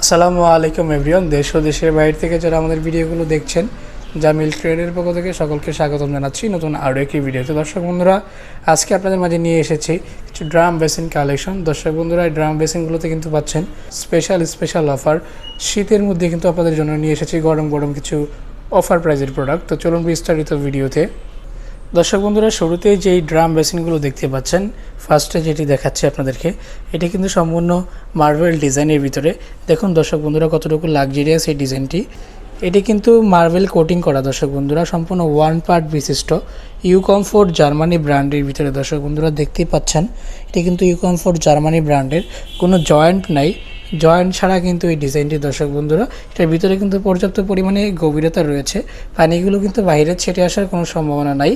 আসসালামু আলাইকুম এভরিওয়ান, দেশ ও দেশের বাইরে থেকে যারা আমাদের ভিডিওগুলো দেখছেন, জামিল ট্রেডের পক্ষ থেকে সকলকে স্বাগতম জানাচ্ছি নতুন আরও একটি ভিডিওতে। দর্শক বন্ধুরা, আজকে আপনাদের মাঝে নিয়ে এসেছি কিছু ড্রাম বেসিন কালেকশন। দর্শক বন্ধুরা, এই ড্রাম বেসিনগুলোতে কিন্তু পাচ্ছেন স্পেশাল স্পেশাল অফার শীতের মধ্যে কিন্তু আপনাদের জন্য নিয়ে এসেছি গরম গরম কিছু অফার প্রাইজের প্রোডাক্ট তো চলুন বিস্তারিত ভিডিওতে দর্শক বন্ধুরা, শুরুতে যেই ড্রাম বেসিনগুলো দেখতে পাচ্ছেন ফার্স্টে যেটি দেখাচ্ছি আপনাদেরকে, এটি কিন্তু সম্পূর্ণ মার্বেল ডিজাইনের ভিতরে। দেখুন দর্শক বন্ধুরা, কতটুকু লাক্সারিয়াস এই ডিজাইনটি এটি কিন্তু মার্বেল কোটিং করা, দর্শক বন্ধুরা। সম্পূর্ণ ওয়ান পার্ট বিশিষ্ট। ইউ কমফোর্ট জার্মানি ব্র্যান্ডের ভিতরে, দর্শক বন্ধুরা, দেখতেই পাচ্ছেন। এটি কিন্তু ইউ কমফোর্ট জার্মানি ব্র্যান্ডের কোনো জয়েন্ট নাই। জয়েন্ট ছাড়া কিন্তু এই ডিজাইনটি দর্শক বন্ধুরা, এটার ভিতরে কিন্তু পর্যাপ্ত পরিমাণে গভীরতা রয়েছে। পানিগুলো কিন্তু বাইরে ছেটে আসার কোনো সম্ভাবনা নাই।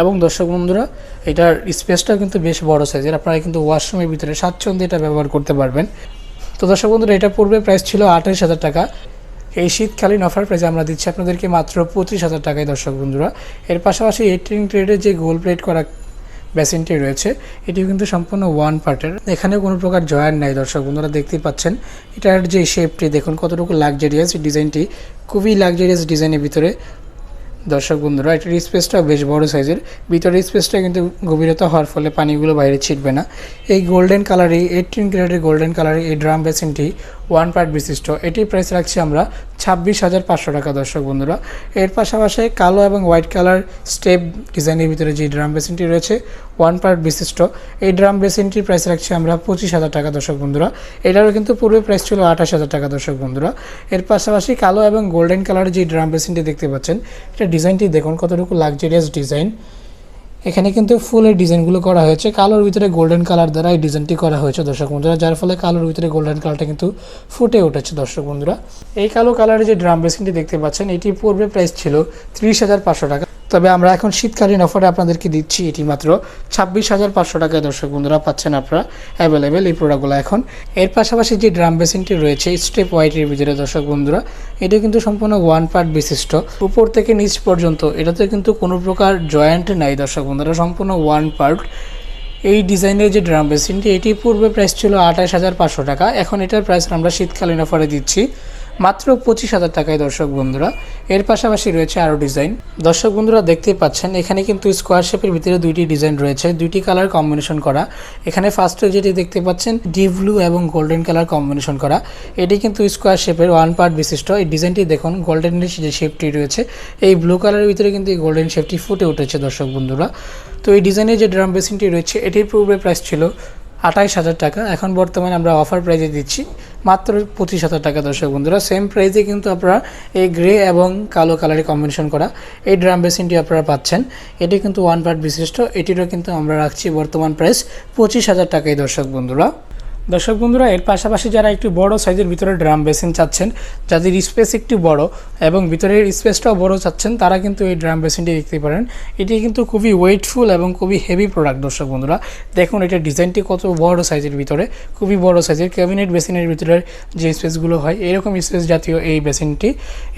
এবং দর্শক বন্ধুরা, এটার স্পেসটাও কিন্তু বেশ বড় সাইজের আপনারা কিন্তু ওয়াশরুমের ভিতরে স্বাচ্ছন্দ্যে এটা ব্যবহার করতে পারবেন। তো দর্শক বন্ধুরা, এটা পূর্বে প্রাইস ছিল আঠাশ হাজার টাকা। এই শীতকালীন অফার প্রাইসে আমরা দিচ্ছি আপনাদেরকে মাত্র পঁচিশ হাজার টাকায়, দর্শক বন্ধুরা। এর পাশাপাশি এইটিন ট্রেডের যে গোল প্লেট করা বেসিনটি রয়েছে, এটিও কিন্তু সম্পূর্ণ ওয়ান পার্টের এখানে কোনো প্রকার জয়েন্ট নাই, দর্শক বন্ধুরা, দেখতেই পাচ্ছেন। এটার যে শেপটি দেখুন কতটুকু লাক্সারিয়াস ডিজাইনটি খুবই লাক্সারিয়াস ডিজাইনের ভিতরে, দর্শক বন্ধুরা, এটার স্পেসটা বেশ বড় সাইজের। ভিতরের স্পেসটা কিন্তু গভীরতা হওয়ার ফলে পানিগুলো বাইরে ছিটবে না। এই গোল্ডেন কালারে এইটিন গ্রেডের গোল্ডেন কালারে এই ড্রাম বেসিনটি ওয়ান পার্ট বিশিষ্ট। এটি প্রাইস রাখছি আমরা ছাব্বিশ হাজার পাঁচশো টাকা, দর্শক বন্ধুরা। এর পাশাপাশি কালো এবং হোয়াইট কালার স্টেপ ডিজাইনের ভিতরে যে ড্রাম বেসিনটি রয়েছে ওয়ান পার্ট বিশিষ্ট। এই ড্রাম বেসিনটির প্রাইস রাখছি আমরা পঁচিশ হাজার টাকা, দর্শক বন্ধুরা। এটারও কিন্তু পূর্বে প্রাইস ছিল আঠাশ হাজার টাকা, দর্শক বন্ধুরা। এর পাশাপাশি কালো এবং গোল্ডেন কালারের যে ড্রাম বেসিনটি দেখতে পাচ্ছেন, এটা ডিজাইনটি দেখুন কতটুকু লাক্সারিয়াস ডিজাইন এখানে কিন্তু ফুলের ডিজাইনগুলো করা হয়েছে। কালোর ভিতরে গোল্ডেন কালার দ্বারা এই ডিজাইনটি করা হয়েছে দর্শক বন্ধুরা, যার ফলে কালোর ভিতরে গোল্ডেন কালারটা কিন্তু ফুটে উঠেছে দর্শক বন্ধুরা। এই কালো কালারের যে ড্রাম বেসিনটি দেখতে পাচ্ছেন, এটি পূর্বে প্রাইস ছিল ত্রিশ হাজার পাঁচশো টাকা। তবে আমরা এখন শীতকালীন অফারে আপনাদেরকে দিচ্ছি এটি মাত্র ছাব্বিশ হাজার পাঁচশো টাকায়। দর্শক বন্ধুরা, পাচ্ছেন আপনারা অ্যাভেলেবেল এই প্রোডাক্টগুলো এখন। এর পাশাপাশি যে ড্রাম বেসিনটি রয়েছে স্টেপ ওয়াইটের ভিতরে, দর্শক বন্ধুরা, এটি কিন্তু সম্পূর্ণ ওয়ান পার্ট বিশিষ্ট। উপর থেকে নিচ পর্যন্ত, এটাতে কিন্তু কোনো প্রকার জয়েন্ট নাই দর্শক বন্ধুরা, সম্পূর্ণ ওয়ান পার্ট এই ডিজাইনের যে ড্রাম বেসিনটি এটি পূর্বে প্রাইস ছিল আঠাশ হাজার পাঁচশো টাকা। এখন এটার প্রাইস আমরা শীতকালীন অফারে দিচ্ছি মাত্র পঁচিশ হাজার টাকায়, দর্শক বন্ধুরা। এর পাশাপাশি রয়েছে আরও ডিজাইন। দর্শক বন্ধুরা, দেখতেই পাচ্ছেন, এখানে কিন্তু স্কোয়ার শেপের ভিতরে দুইটি ডিজাইন রয়েছে, দুইটি কালার কম্বিনেশন করা। এখানে ফার্স্টে যেটি দেখতে পাচ্ছেন ডিপ ব্লু এবং গোল্ডেন কালার কম্বিনেশন করা। এটি কিন্তু স্কোয়ার শেপের ওয়ান পার্ট বিশিষ্ট। এই ডিজাইনটি দেখুন গোল্ডেনের যে শেপটি রয়েছে, এই ব্লু কালারের ভিতরে কিন্তু এই গোল্ডেন শেপটি ফুটে উঠেছে, দর্শক বন্ধুরা। তো এই ডিজাইনের যে ড্রাম বেসিনটি রয়েছে, এটির পূর্বে প্রাইস ছিল আঠাইশ হাজার টাকা। এখন বর্তমানে আমরা অফার প্রাইজে দিচ্ছি মাত্র পঁচিশ হাজার টাকা, দর্শক বন্ধুরা। সেম প্রাইজে কিন্তু আপনারা এই গ্রে এবং কালো কালারে কম্বিনেশন করা এই ড্রাম বেসিনটি আপনারা পাচ্ছেন। এটি কিন্তু ওয়ান পার্ট বিশিষ্ট। এটিরও কিন্তু আমরা রাখছি বর্তমান প্রাইস পঁচিশ হাজার টাকাই দর্শক বন্ধুরা। দর্শক বন্ধুরা, এর পাশাপাশি যারা একটু বড় সাইজের ভিতরে ড্রাম বেসিন চাচ্ছেন, যাদের স্পেস একটু বড় এবং ভিতরের স্পেসটাও বড় চাচ্ছেন, তারা কিন্তু এই ড্রাম বেসিনটি দেখতে পারেন। এটি কিন্তু খুবই ওয়েটফুল এবং খুবই হেভি প্রোডাক্ট, দর্শক বন্ধুরা। দেখুন, এটা ডিজাইনটি কত বড় সাইজের ভিতরে, খুবই বড় সাইজের ক্যাবিনেট বেসিনের ভিতরে যে স্পেসগুলো হয়, এরকম স্পেস জাতীয় এই বেসিনটি।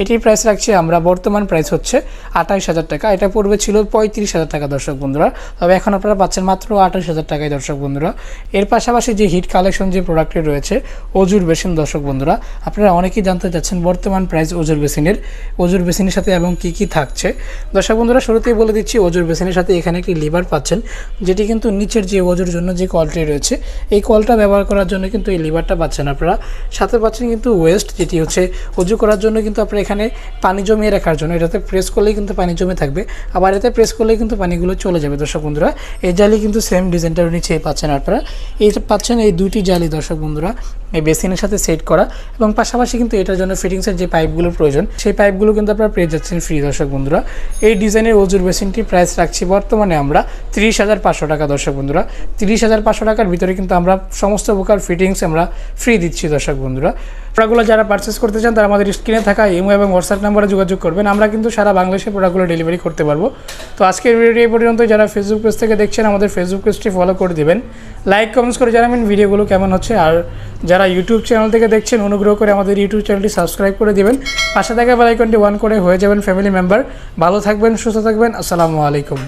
এটির প্রাইস রাখছি আমরা, বর্তমান প্রাইস হচ্ছে আঠাইশ হাজার টাকা। এটা পূর্বে ছিল পঁয়ত্রিশ হাজার টাকা, দর্শক বন্ধুরা। তবে এখন আপনারা পাচ্ছেন মাত্র আঠাশ হাজার টাকায়, দর্শক বন্ধুরা। এর পাশাপাশি যে হিট কালেকশন যে প্রোডাক্টটি রয়েছে, অজুর বেসিন, দর্শক বন্ধুরা, আপনারা অনেকেই জানতে চাচ্ছেন বর্তমান প্রাইস অজুর বেসিনের অজুর বেসিনের সাথে এবং কি কি থাকছে। দর্শক বন্ধুরা, শুরুতেই বলে দিচ্ছি, অজুর বেসিনের সাথে এখানে একটি লিভার পাচ্ছেন, যেটি কিন্তু নিচের যে অজুর জন্য যে কলটি রয়েছে, এই কলটা ব্যবহার করার জন্য কিন্তু এই লিভারটা পাচ্ছেন আপনারা। সাথে পাচ্ছেন কিন্তু ওয়েস্ট, যেটি হচ্ছে অজু করার জন্য কিন্তু আপনারা এখানে পানি জমিয়ে রাখার জন্য, এটাতে প্রেস করলেই কিন্তু পানি জমে থাকবে, আবার এতে প্রেস করলেই কিন্তু পানিগুলো চলে যাবে, দর্শক বন্ধুরা। এই জালি কিন্তু সেম ডিজাইনটার নিচে পাচ্ছেন আপনারা। এই পাচ্ছেন এই দুইটি জালি দর্শক বন্ধুরা, এই বেসিনের সাথে সেট করা এবং পাশাপাশি কিন্তু এটার জন্য ফিটিংসের যে পাইপগুলোর প্রয়োজন, সেই পাইপগুলো কিন্তু আপনারা পেয়ে যাচ্ছেন ফ্রি দর্শক বন্ধুরা। এই ডিজাইনের ওজুর বেসিনটি প্রাইস রাখছি বর্তমানে আমরা তিরিশ হাজার পাঁচশো টাকা দর্শক বন্ধুরা। তিরিশ হাজার পাঁচশো টাকার ভিতরে কিন্তু আমরা সমস্ত প্রকার ফিটিংস আমরা ফ্রি দিচ্ছি দর্শক বন্ধুরা। প্রোডাক্টগুলো যারা পারচেস করতে চান, তারা আমাদের স্ক্রিনে থাকা ইমো এবং হোয়াটসঅ্যাপ নাম্বারে যোগাযোগ করবেন। আমরা কিন্তু সারা বাংলাদেশে প্রোডাক্টগুলো ডেলিভারি করতে পারব। তো আজকের ভিডিওটি এই পর্যন্ত। যারা ফেসবুক পেজ থেকে দেখছেন, আমাদের ফেসবুক পেজটি ফলো করে দিবেন। লাইক কমেন্টস করে জানাবেন ভিডিওগুলো কেমন হচ্ছে। আর যারা ইউটিউব চ্যানেল থেকে দেখছেন, অনুগ্রহ করে আমাদের ইউটিউব চ্যানেলটি সাবস্ক্রাইব করে দিবেন। পাশে থাকা বেলাইকনটি ওয়ান করে হয়ে যাবেন ফ্যামিলি মেম্বার ভালো থাকবেন, সুস্থ থাকবেন। আসসালামু আলাইকুম।